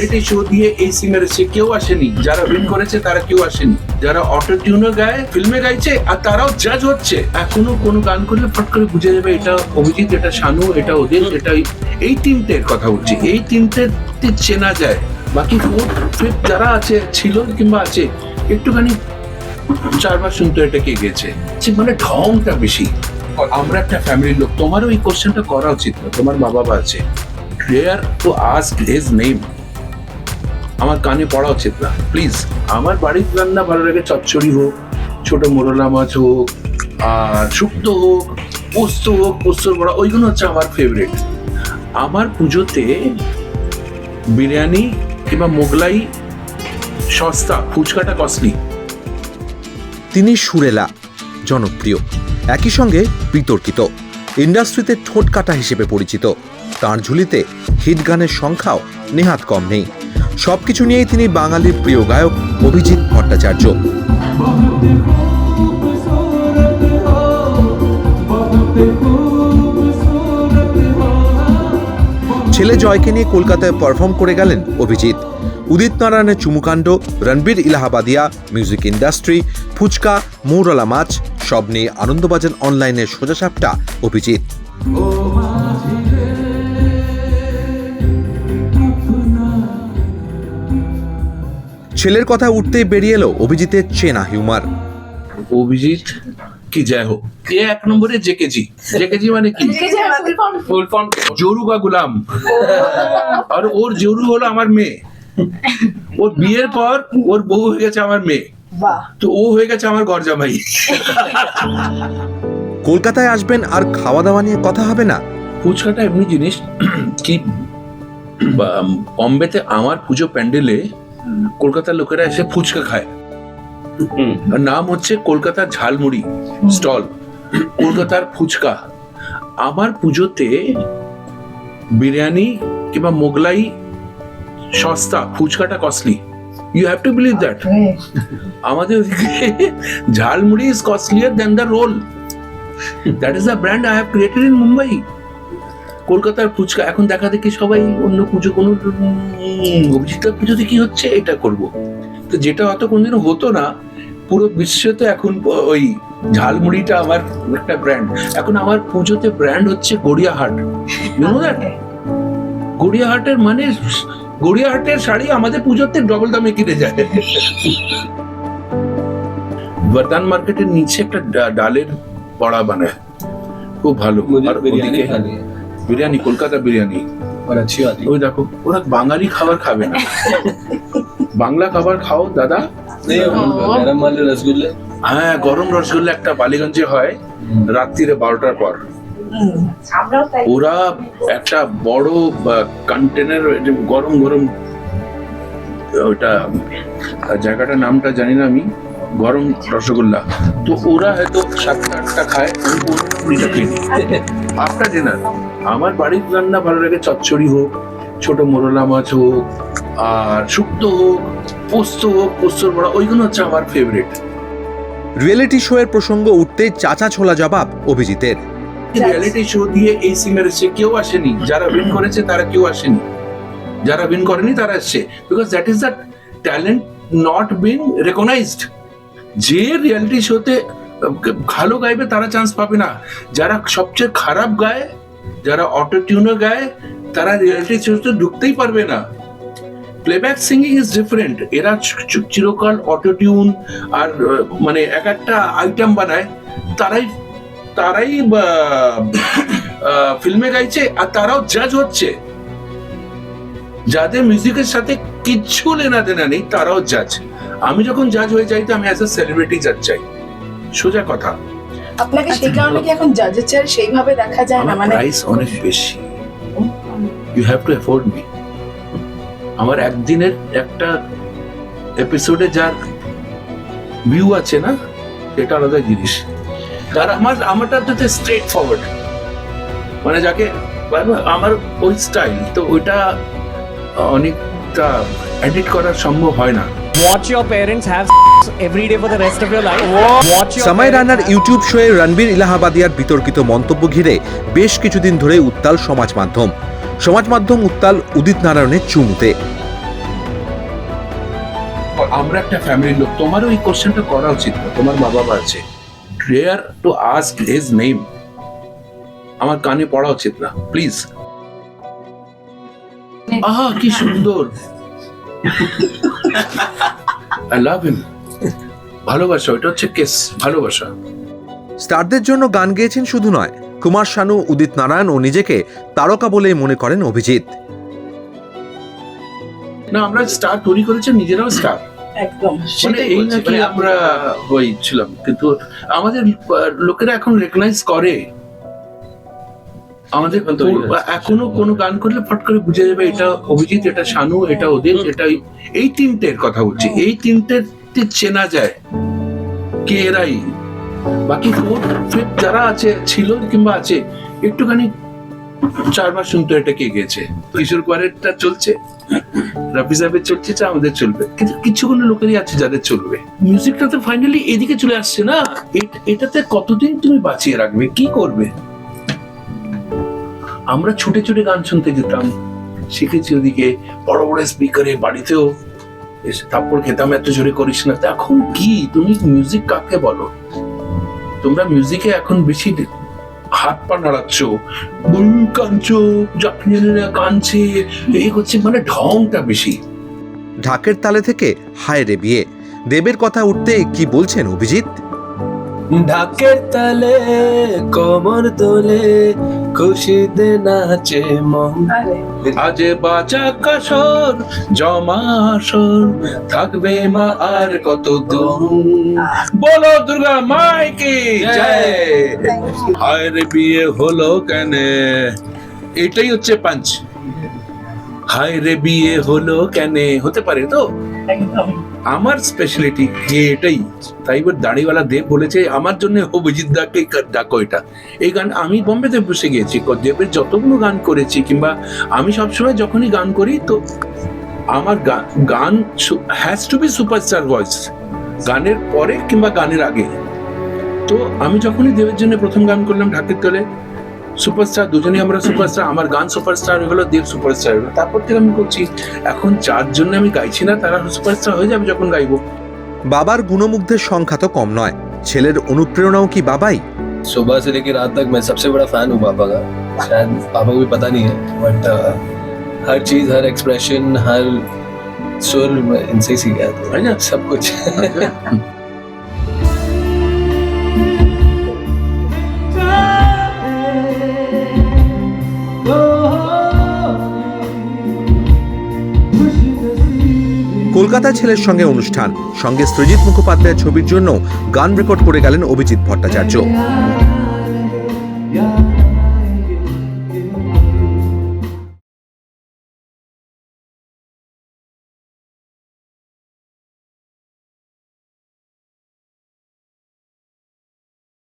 Reality show দিয়ে এই singer এসে কেউ আসেনি। যারা উইন করেছে, তারা কেউ আসেনি। যারা অটো টিউনও গায় ফিল্মে গাইছে, আর তারাও জাজ হচ্ছে। এখনও কোনো গান করলে ফট করে বুঝে যাবে, এটা অভিজিৎ, এটা শানু, এটা ওদের এটা এই- তিনটের কথা বলছি। এই তিনটে চেনা যায়। বাকি ফোর্থ ফিফথ যারা আছে, ছিল কিংবা আছে, একটুখানি চারবার শুনতে এটা কে গেছে। মানে ঢংটা বেশি। আমরা একটা ফ্যামিলির লোক। তোমারও এই কোশ্চেনটা করা উচিত না। তোমার মা বাবা আছে। Dare to ask his name আমার কানে পড়া উচিত না। প্লিজ আমার বাড়ির রান্না ভালো লাগে, চচ্চড়ি হোক, ছোট মোরলা মাছ হোক, আর শুক্তো হোক, পোস্ত হোক, পোস্তর বড়া, ওইগুলো হচ্ছে আমার ফেভারিট আমার পুজোতে বিরিয়ানি কিংবা মোগলাই, সস্তা, ফুচকাটা কস্টলি তিনি সুরেলা, জনপ্রিয়, একই সঙ্গে বিতর্কিত, ইন্ডাস্ট্রিতে ঠোঁট কাটা হিসেবে পরিচিত। তাঁর ঝুলিতে হিট গানের সংখ্যাও নেহাত কম নেই। সবকিছু নিয়েই তিনি বাঙালির প্রিয় গায়ক অভিজিৎ ভট্টাচার্য। ছেলে জয়কে নিয়ে কলকাতায় পারফর্ম করে গেলেন অভিজিৎ। উদিত নারায়ণের চুমুকাণ্ড, রণবীর ইলাহাবাদিয়া মিউজিক ইন্ডাস্ট্রি ফুচকা, মৌরলা মাছ, সব নিয়ে আনন্দবাজার অনলাইনের সোজাসাপটা অভিজিৎ। ছেলের কথা উঠতেই বেরিয়ে এলো অভিজিতের চেনা হিউমার। অভিজিৎ? কি জয় হোক। এ এক নম্বরে জেকেজি। জেকেজি মানে কি? ফুল ফর্ম জরু বা গুলাম। আর ওর জরু হলো আমার মেয়ে। ওর বিয়ের পর ওর বউ হয়ে গেছে আমার মেয়ে। তো ও হয়ে গেছে আমার গরজামাই কলকাতায় আসবেন আর খাওয়া দাওয়া নিয়ে কথা হবে না? ফুচকাটা এমনি জিনিস। কি বম্বেতে আমার পুজো প্যান্ডেলে কলকাতার লোকেরা এসে ফুচকা খায়। নাম হচ্ছে কলকাতার ঝালমুড়ি স্টল। কলকাতার ফুচকা। আমার পুজোতে বিরিয়ানি কিংবা মোগলাই সস্তা ফুচকাটা costly you have to believe that আমাদের ওদিকে jhalmuri is costlier than the roll that is the brand I have created in Mumbai কলকাতার ফুচকা এখন দেখা দেখি সবাই অন্য পুজো কোনো অভিজিতার পুজোতে কি হচ্ছে? এটা করব। তো যেটা অত কোনদিনও হতো না পুরো বিশ্বে তো এখন ওই ঝালমুড়িটা আমার একটা ব্র্যান্ড এখন আমার পুজোতে ব্র্যান্ড হচ্ছে গড়িয়াহাট। আচ্ছা। গড়িয়াহাটের মানে গড়িয়াহাটের শাড়ি আমাদের পুজোতে ডবল দামে কিনে যায়। বর্তান মার্কেটের নিচে একটা ডালের বড়া বানায়। খুব ভালো। আর ওদিকে বিরিয়ানি কলকাতা বিরিয়ানি। ওই দেখো ওরা বাঙালি খাবার খাবে না। বাংলা খাবার খাও দাদা। রসগোল্লা? হ্যাঁ গরম রসগোল্লা একটা বালিগঞ্জে হয় রাত্রিরে বারোটার পর। ওরা একটা বড় কন্টেনার গরম গরম ওটা জায়গাটার নামটা জানি না আমি গরম রসগোল্লা। তো ওরা হয়তো সাতটা আটটা খায় আমি আফটার ডিনার আমার বাড়ির রান্না ভালো লাগে চচ্চড়ি হোক ছোট মোরলা মাছ হোক আর শুক্তো হোক পোস্ত হোক পোস্তর বড়া ওইগুলো হচ্ছে আমার ফেভারিট রিয়েলিটি শো এর প্রসঙ্গ উঠতেই চাচা ছোলা জবাব অভিজিতের। রিয়েলিটি শো দিয়ে এই সিঙ্গার এসে কেউ আসেনি। যারা উইন করেছে তারা কেউ আসেনি। যারা উইন করেনি তারা এসছে। Because that is the talent not been recognised যে রিয়েলিটি শোতে ভালো গাইবে তারা চান্স পাবে না। যারা সবচেয়ে খারাপ গায় যারা অটো টিউনও গায়, তারা রিয়েলিটি শোতে ঢুকতেই পারবে না। প্লেব্যাক সিঙ্গিং ইজ ডিফারেন্ট এরা চিরকাল অটো টিউন আর মানে এক একটা আইটেম বানায়। তারাই তারাই ফিল্মে গাইছে আর তারাও জাজ হচ্ছে। যাদের মিউজিকের সাথে কিচ্ছু লেনা দেনা নেই, তারাও জাজ আমি যখন জাজ হয়ে যাই, তো আমি অ্যাজ এ সেলিব্রিটি জাজ চাই। সোজা কথা। আপনাকে সেই কারণে কি এখন জাজের চেয়ার সেইভাবে দেখা যায় না? মানে প্রাইস অনেক বেশি। You have to afford me আমার একদিনের একটা এপিসোডে যার ভিউ আছে না এটা আলাদা জিনিস। তার আমার আমারটা তো স্ট্রেট ফরওয়ার্ড মানে যাকে মানে আমার ওই স্টাইল তো ওইটা অনেকটা এডিট করা সম্ভব হয় না। Watch your parents have every day for the rest of your life. Watch your সামাই রানার ইউটিউব শোয়ে রণবীর ইলাহাবাদিয়ার বিতর্কিত মন্তব্য ঘিরে বেশ কিছুদিন ধরে উত্তাল সমাজ মাধ্যম। সমাজ মাধ্যম উত্তাল উদিত নারায়ণের চুমুতে। আমরা একটা ফ্যামিলির লোক তোমারও এই কোশ্চেনটা করা উচিত না। তোমার মা বাবা আছে। Dare to ask his name আমার কানে পড়া উচিত না প্লিজ আহা কি সুন্দর। আই লাভ হিম ভালোবাসা ওটা হচ্ছে কেস ভালোবাসা। স্টারদের জন্য গান গেয়েছেন শুধু নয় কুমার শানু উদিত নারায়ণ ও নিজেকে তারকা বলেই মনে করেন অভিজিৎ। না আমরা স্টার তৈরি করেছি নিজেরাও স্টার একদম মানে এই নাকি মানে আমরা ওই কিন্তু আমাদের লোকেরা এখন রেকগনাইজ করে। আমাদের এখন কোন- হয়েছে। এখনও কোনো গান করলে ফট করে বুঝে যাবে এটা অভিজিৎ এটা শানু এটা ওদের এটা এই- এই তিনটের কথা বলছি। এই তিনটের তে চেনা যায় কে এরাই। বাকি যারা আছে, ছিল কিংবা আছে, একটুখানি চারবার শুনতো এটা কে গেছে কিশোর কুমারেরটা চলছে, রফি সাহেবের চলছে যা আমাদের চলবে। কিন্তু কিছুগুলো লোকেরই আছে যাদের চলবে। মিউজিকটা তো ফাইনালি এদিকে চলে আসছে না? এটাতে কতদিন তুমি বাঁচিয়ে রাখবে? কি করবে? আমরা ছুটে ছুটে গান শুনতে যেতাম। শিখেছি ওদিকে বড় বড় স্পিকারে বাড়িতেও এসে থাপ্পড় খেতাম এত জোরে করিস না। এখন কি? তুমি মিউজিক কাকে বলো? তোমরা মিউজিকে এখন বেশি হাত পা নাড়াচ্ছ। বুল কাঁদছো জাপানিরা কাঁদছে। এই হচ্ছে মানে ঢংটা বেশি। ঢাকের তালে থেকে হায় রে বিয়ে। দেবের কথা উঠতে কি বলছেন অভিজিৎ? ঢাকের তালে কমর দোলে খুশিতে নাচে মন। আজে আজ বাজা কাসর জমা আসর থাকবে মা আর কত দিন বলো দুর্গা মাইকে জয়। হায় রে বিয়ে হলো কেন? এটাই হচ্ছে পাঞ্চ। হায় রে বিয়ে হলো কেন? হতে পারে তো? একদম আমার স্পেশালিটি এটাই। তাই এবার দাড়িওয়ালা দেব বলেছে, আমার জন্য অভিজিৎ দাকে ডাকো এটা। এই গান আমি বোম্বেতে বসে গিয়েছি দেবের যতগুলো গান করেছি, কিংবা আমি সবসময় যখনই গান করি, তো আমার গান has to be superstar voice গানের পরে কিংবা গানের আগে। তো আমি যখনই দেবের জন্য প্রথম গান করলাম ঢাকের তলে সুপারস্টার দুজনেই আমরা সুপারস্টার আমার গান সুপারস্টার হলো দেব সুপারস্টার হলো তারপর থেকে আমি করছি এখন যার জন্য আমি গাইছি না তারা সুপারস্টার হয়ে যাবে যখন গাইবো বাবার গুণমুগ্ধের সংখ্যা তো কম নয় ছেলের অনুপ্রেরণাও কি বাবাই सुबह से लेकर रात तक मैं सबसे बड़ा फैन हूँ पापा का शायद पापा को भी पता नहीं है बट हर चीज हर एक्सप्रेशन हर सुर मैं इनसे ही सीखा है है ना? तो सब कुछ কলকাতা ছেলের সঙ্গে অনুষ্ঠান। সঙ্গে সৃজিত মুখোপাধ্যায়ের ছবির জন্য গান রেকর্ড করে গেলেন অভিজিৎ ভট্টাচার্য।